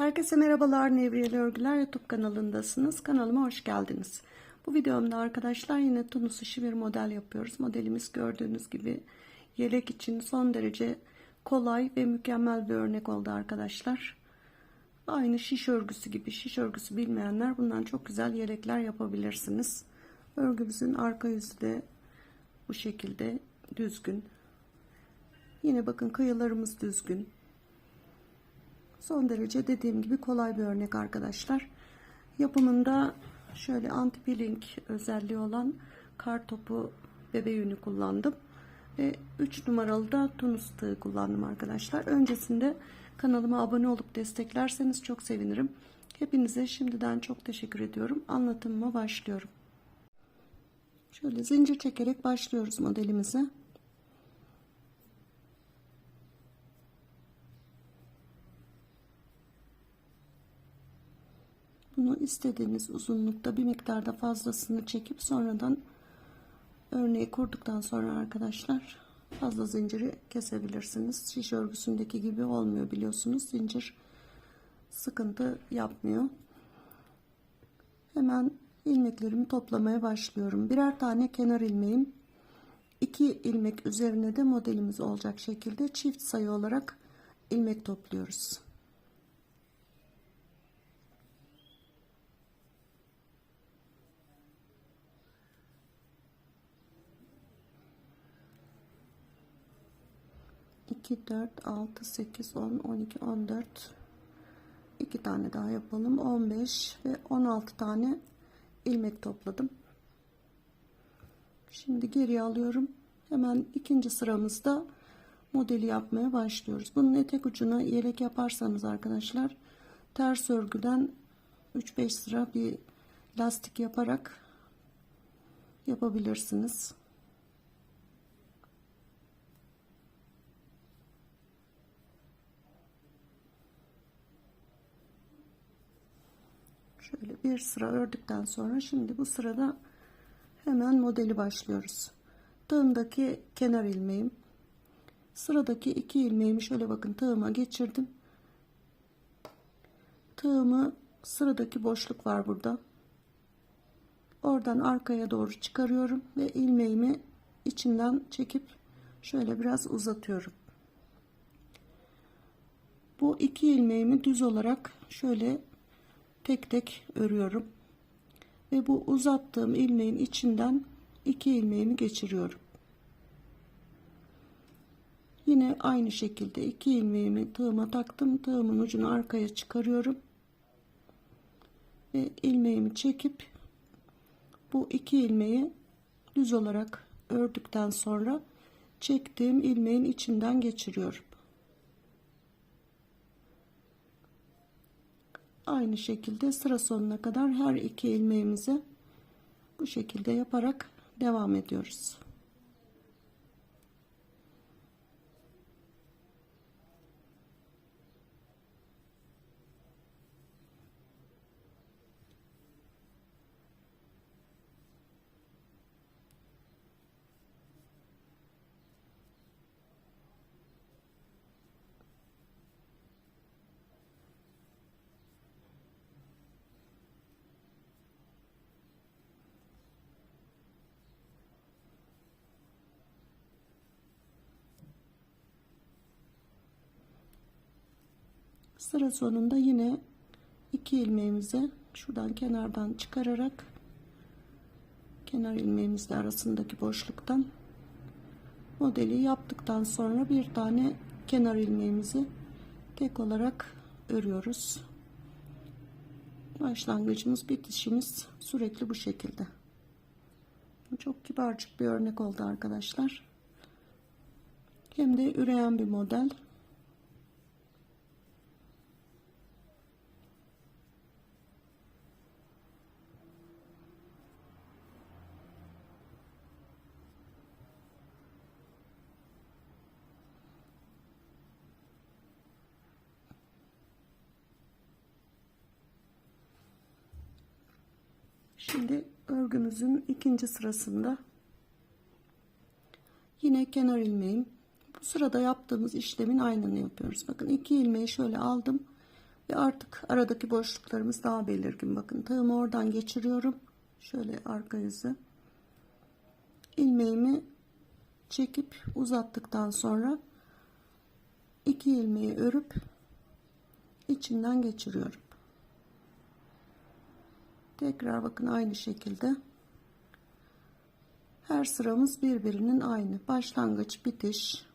Herkese merhabalar Nevriyeli Örgüler YouTube kanalındasınız. Kanalıma hoş geldiniz. Bu videomda arkadaşlar yine tunus işi bir model yapıyoruz. Modelimiz gördüğünüz gibi yelek için son derece kolay ve mükemmel bir örnek oldu arkadaşlar. Aynı şiş örgüsü gibi şiş örgüsü bilmeyenler bundan çok güzel yelekler yapabilirsiniz. Örgümüzün arka yüzü de bu şekilde düzgün. Yine bakın kıyılarımız düzgün. Son derece dediğim gibi kolay bir örnek arkadaşlar. Yapımında şöyle anti peeling özelliği olan kar topu bebe yünü kullandım. Ve 3 numaralı da tunus tığı kullandım arkadaşlar. Öncesinde kanalıma abone olup desteklerseniz çok sevinirim. Hepinize şimdiden çok teşekkür ediyorum. Anlatımıma başlıyorum. Şöyle zincir çekerek başlıyoruz modelimize. Bunu istediğiniz uzunlukta bir miktarda fazlasını çekip sonradan örneği kurduktan sonra arkadaşlar fazla zinciri kesebilirsiniz. Şiş örgüsündeki gibi olmuyor biliyorsunuz. Zincir sıkıntı yapmıyor. Hemen ilmeklerimi toplamaya başlıyorum. Birer tane kenar ilmeğim, iki ilmek üzerine de modelimiz olacak şekilde çift sayı olarak ilmek topluyoruz. İki, dört, altı, sekiz, on, on iki, on dört. İki tane daha yapalım. On beş ve on altı tane ilmek topladım. Şimdi geriye alıyorum. Hemen ikinci sıramızda modeli yapmaya başlıyoruz. Bunun etek ucuna yelek yaparsanız arkadaşlar ters örgüden 3-5 sıra bir lastik yaparak yapabilirsiniz. Şöyle bir sıra ördükten sonra şimdi bu sırada hemen modeli başlıyoruz. Tığımdaki kenar ilmeğim. Sıradaki iki ilmeğimi şöyle bakın tığıma geçirdim. Tığımı sıradaki boşluk var burada. Oradan arkaya doğru çıkarıyorum ve ilmeğimi içinden çekip şöyle biraz uzatıyorum. Bu iki ilmeğimi düz olarak şöyle tek tek örüyorum. Ve bu uzattığım ilmeğin içinden iki ilmeğimi geçiriyorum. Yine aynı şekilde iki ilmeğimi tığıma taktım. Tığımın ucunu arkaya çıkarıyorum. Ve ilmeğimi çekip bu iki ilmeği düz olarak ördükten sonra çektiğim ilmeğin içinden geçiriyorum aynı şekilde sıra sonuna kadar her iki ilmeğimizi bu şekilde yaparak devam ediyoruz. Sıra sonunda yine iki ilmeğimizi şuradan kenardan çıkararak kenar ilmeğimizle arasındaki boşluktan modeli yaptıktan sonra bir tane kenar ilmeğimizi tek olarak örüyoruz. Başlangıcımız bitişimiz sürekli bu şekilde. Çok kibarcık bir örnek oldu arkadaşlar. Hem de üreyen bir model. Şimdi örgümüzün ikinci sırasında yine kenar ilmeğim. Bu sırada yaptığımız işlemin aynını yapıyoruz. Bakın iki ilmeği şöyle aldım Ve artık aradaki boşluklarımız daha belirgin. Bakın tığımı oradan geçiriyorum. Şöyle arka yüzü. ilmeğimi çekip uzattıktan sonra iki ilmeği örüp içinden geçiriyorum. Tekrar bakın aynı şekilde her sıramız birbirinin aynı. Başlangıç, bitiş.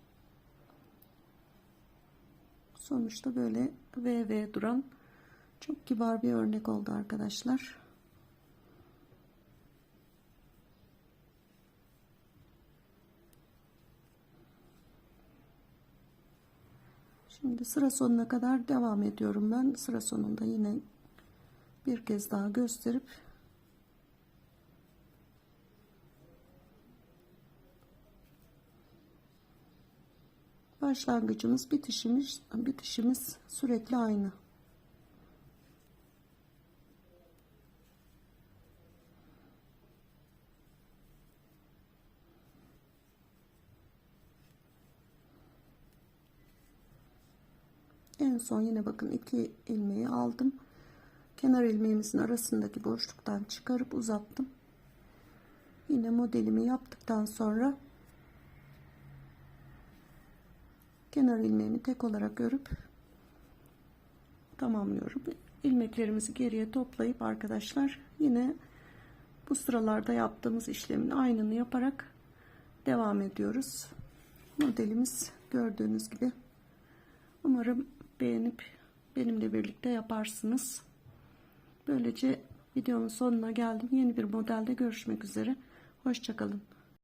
Sonuçta böyle VV duran çok kibar bir örnek oldu arkadaşlar. Şimdi sıra sonuna kadar devam ediyorum ben. Sıra sonunda yine bir kez daha gösterip başlangıcımız bitişimiz bitişimiz sürekli aynı. En son yine bakın iki ilmeği aldım. Kenar ilmeğimizin arasındaki boşluktan çıkarıp uzattım. Yine modelimi yaptıktan sonra kenar ilmeğimi tek olarak örüp tamamlıyorum. İlmeklerimizi geriye toplayıp arkadaşlar yine bu sıralarda yaptığımız işlemin aynını yaparak devam ediyoruz. Modelimiz gördüğünüz gibi. Umarım beğenip benimle birlikte yaparsınız. Böylece videonun sonuna geldim. Yeni bir modelde görüşmek üzere. Hoşçakalın.